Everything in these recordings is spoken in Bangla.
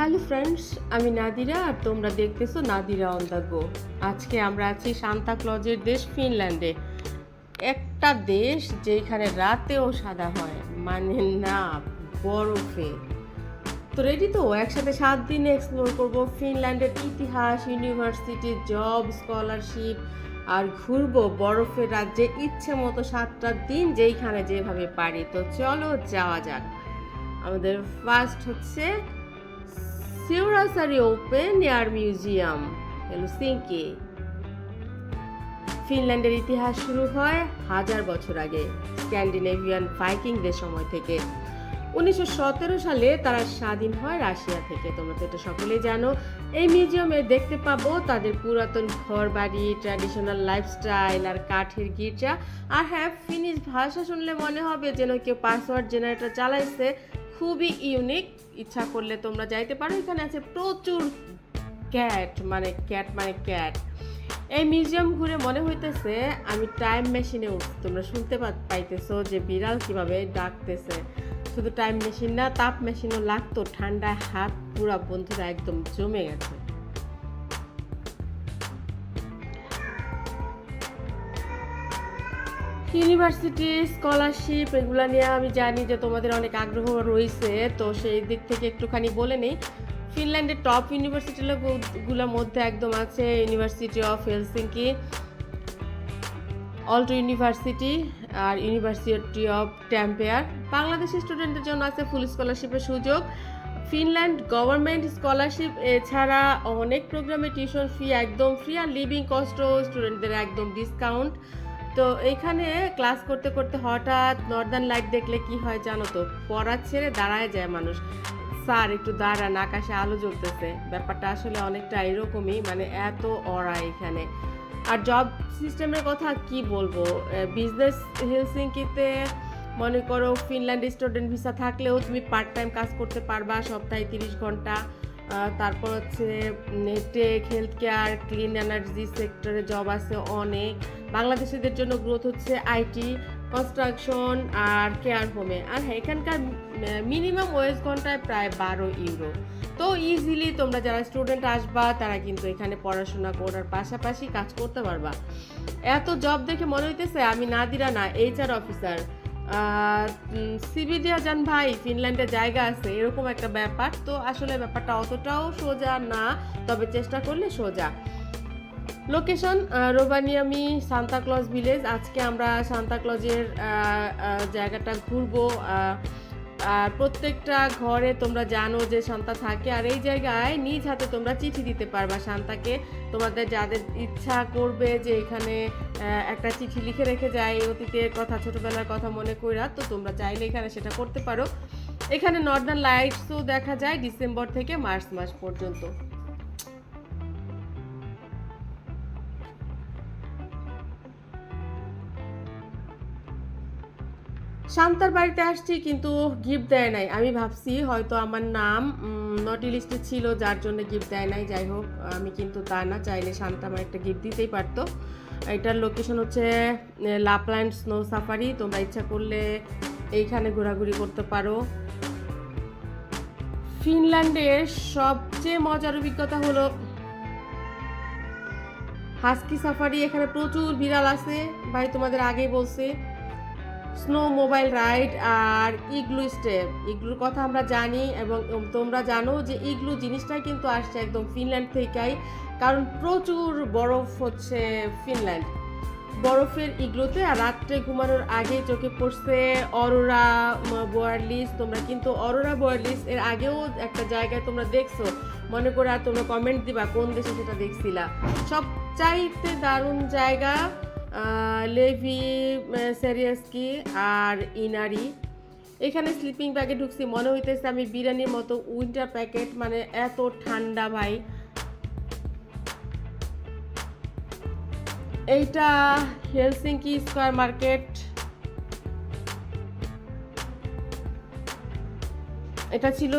হ্যালো ফ্রেন্ডস, আমি নাদিরা আর তোমরা দেখতেছো নাদিরা অন দ্য গো আজকে আমরা আছি সান্তা ক্লজের দেশ ফিনল্যান্ডে। একটা দেশ যেখানে রাতেও সাদা হয় মানে না, বরফে। তো রেডি তো? একসাথে সাত দিন এক্সপ্লোর করব। ফিনল্যান্ডের ইতিহাস ইউনিভার্সিটি জব স্কলারশিপ আর ঘুরবো বরফের রাজ্যে ইচ্ছে মতো সাতটা দিন যেইখানে যেভাবে পারি। তো চলো যাওয়া যাক। আমাদের ফার্স্ট হচ্ছে Seurasaari open air museum Helsinki ফিনল্যান্ডের ইতিহাস শুরু হয় হাজার বছর আগে স্ক্যান্ডিনেভিয়ান ভাইকিংদের সময় থেকে। উনিশশো সালে তারা স্বাধীন হয় রাশিয়া থেকে। তোমরা তো এটা সকলেই জানো। এই মিউজিয়ামে দেখতে পাবো তাদের পুরাতন ঘর বাড়ি ট্র্যাডিশনাল লাইফস্টাইল আর কাঠের গির্জা। আর হ্যাঁ ফিনিশ ভাষা শুনলে মনে হবে যেন কেউ পাসওয়ার্ড জেনারেটর চালাইছে। খুবই ইউনিক ইচ্ছা করলে তোমরা যাইতে পারো। এখানে আছে প্রচুর ক্যাট মানে ক্যাট মানে ক্যাট এই মিউজিয়াম ঘুরে মনে হইতেছে আমি টাইম মেশিনে উঠছি। তোমরা শুনতে পাইতেছো যে বিড়াল কীভাবে ডাকতেছে। শুধু টাইম মেশিন না, তাপ মেশিনও লাগতো। ঠান্ডায় হাত পুরা বন্ধুরা একদম জমে গেছে। ইউনিভার্সিটি স্কলারশিপ এগুলো নিয়ে আমি জানি যে তোমাদের অনেক আগ্রহ রয়েছে, তো সেই দিক থেকে একটুখানি বলে নেই। ফিনল্যান্ডের টপ ইউনিভার্সিটিগুলোর মধ্যে একদম আছে university of Helsinki Aalto university R university of Tampere বাংলাদেশের স্টুডেন্টদের জন্য আছে ফুল স্কলারশিপের সুযোগ। ফিনল্যান্ড গভর্নমেন্ট স্কলারশিপ এছাড়া অনেক প্রোগ্রামে টিউশন ফি একদম ফ্রি আর লিভিং কস্টও স্টুডেন্টদের একদম ডিসকাউন্ট তো এইখানে ক্লাস করতে করতে হঠাৎ নর্দার্ন লাইট দেখলে কি হয় জানো তো? পড়া ছেড়ে দাঁড়ায় যায় মানুষ। স্যার একটু দাঁড়ান, আকাশে আলো জ্বলতেছে। ব্যাপারটা আসলে অনেকটা এরকমই মানে এত অরা এখানে। আর জব সিস্টেমের কথা কি বলব? বিজনেস হেলসিঙ্কিতে মনে করো ফিনল্যান্ড স্টুডেন্ট ভিসা থাকলেও তুমি পার্ট টাইম কাজ করতে পারবা, সপ্তাহে তিরিশ ঘণ্টা। তারপর হচ্ছে tech health care clean energy সেক্টরে জব আছে অনেক। বাংলাদেশিদের জন্য গ্রোথ হচ্ছে আইটি কনস্ট্রাকশন আর কেয়ার হোমে আর হ্যাঁ এখানকার মিনিমাম ওয়েজ ঘন্টায় প্রায় বারো ইউরো তো ইজিলি তোমরা যারা স্টুডেন্ট আসবা, তারা কিন্তু এখানে পড়াশোনা করার পাশাপাশি কাজ করতে পারবা। এত জব দেখে মনে হইতেছে আমি নাদিরা না এইচআর অফিসার সিবি দিয়া যান ভাই ফিনল্যান্ডে জায়গা আছে এরকম একটা ব্যাপার। তো আসলে ব্যাপারটা অতটাও সোজা না তবে চেষ্টা করলে সোজা। Location Rovaniemi Santa Claus village. আজকে আমরা সান্তা ক্লজের আহ, আহ, জায়গাটা ঘুরবো আর প্রত্যেকটা ঘরে তোমরা জানো যে শান্তা থাকে, আর এই জায়গায় নিজ হাতে তোমরা চিঠি দিতে পারবা। সান্তাকে তোমাদের যাদের ইচ্ছা করবে যে এখানে একটা চিঠি লিখে রেখে যায়, অতীতের কথা, ছোটবেলার কথা মনে কইরা, তো তোমরা চাইলে এখানে সেটা করতে পারো। এখানে নর্দার্ন লাইটসও দেখা যায়, ডিসেম্বর থেকে মার্চ মাস পর্যন্ত। শান্তার বাড়িতে আসছি কিন্তু গিফট দেয় নাই। আমি ভাবছি হয়তো আমার নাম নটি লিস্টে ছিল, যার জন্য গিফট দেয় নাই। যাই হোক, আমি কিন্তু তা না, চাইলে শান্তা আমার একটা গিফট দিতেই পারতো। এটার লোকেশন হচ্ছে লাপল্যান্ড স্নো সাফারি তোমরা ইচ্ছা করলে এইখানে ঘোরাঘুরি করতে পারো। ফিনল্যান্ডের সবচেয়ে মজার অভিজ্ঞতা হলো হাস্কি সাফারি এখানে প্রচুর বিড়াল আছে। ভাই, তোমাদের আগেই বলছি স্নো মোবাইল রাইড আর ইগলু স্টেপ। ইগলুর কথা আমরা জানি এবং তোমরা জানো যে ইগলু জিনিসটা কিন্তু আসছে একদম ফিনল্যান্ড থেকেই, কারণ প্রচুর বরফ হচ্ছে ফিনল্যান্ড। বরফের ইগলুতে আর রাত্রে ঘুমানোর আগে চোখে পড়ছে অরোরা বোয়ারলিস তোমরা কিন্তু অরোরা বোয়ারলিস এর আগেও একটা জায়গায় তোমরা দেখছ। মনে করে আর তোমরা কমেন্ট দিবা কোন দেশে সেটা দেখছিলা। সবচাইতে দারুণ জায়গা লেভি সেরিয়াসকি আর ইনারি। এখানে স্লিপিং ব্যাগে ঢুকছি। মনে হইতেছে আমি বিরিয়ানির মতো উইন্টার প্যাকেট মানে এত ঠান্ডা ভাই। এইটা হেলসিঙ্কি স্কোয়ার মার্কেট। এটা ছিল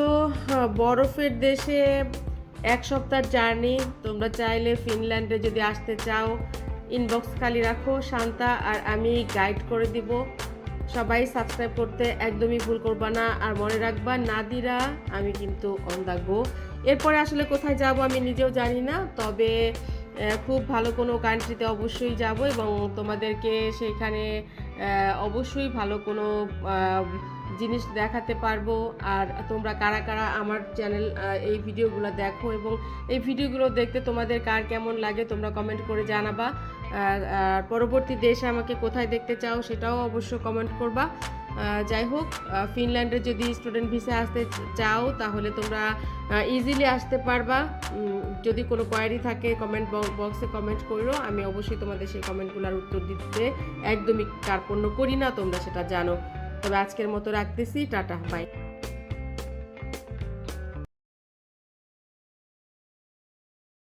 বরফের দেশে এক সপ্তাহ জার্নি। তোমরা চাইলে ফিনল্যান্ডে যদি আসতে চাও ইনবক্স খালি রাখো, শান্তা আর আমি গাইড করে দিব। সবাই সাবস্ক্রাইব করতে একদমই ভুল করবা না। আর মনে রাখবা, নাদিরা, আমি কিন্তু অন দ্য গো এরপরে আসলে কোথায় যাব আমি নিজেও জানি না, তবে খুব ভালো কোনো কান্ট্রিতে অবশ্যই যাব এবং তোমাদেরকে সেখানে অবশ্যই ভালো কোনো জিনিস দেখাতে পারব। আর তোমরা কারা কারা আমার চ্যানেল এই ভিডিওগুলো দেখো এবং এই ভিডিওগুলো দেখতে তোমাদের কার কেমন লাগে তোমরা কমেন্ট করে জানাবা। আর পরবর্তী দেশে আমাকে কোথায় দেখতে চাও সেটাও অবশ্য কমেন্ট করবা। যাই হোক ফিনল্যান্ডে যদি স্টুডেন্ট ভিসা আসতে চাও তাহলে তোমরা ইজিলি আসতে পারবা। যদি কোনো কোয়ারি থাকে কমেন্ট বক্সে কমেন্ট করো। আমি অবশ্যই তোমাদের সেই কমেন্টগুলোর উত্তর দিতে একদমই কার্পণ্য করি না, তোমরা সেটা জানো। তবে আজকের মতো রাখতেছি, টাটা বাই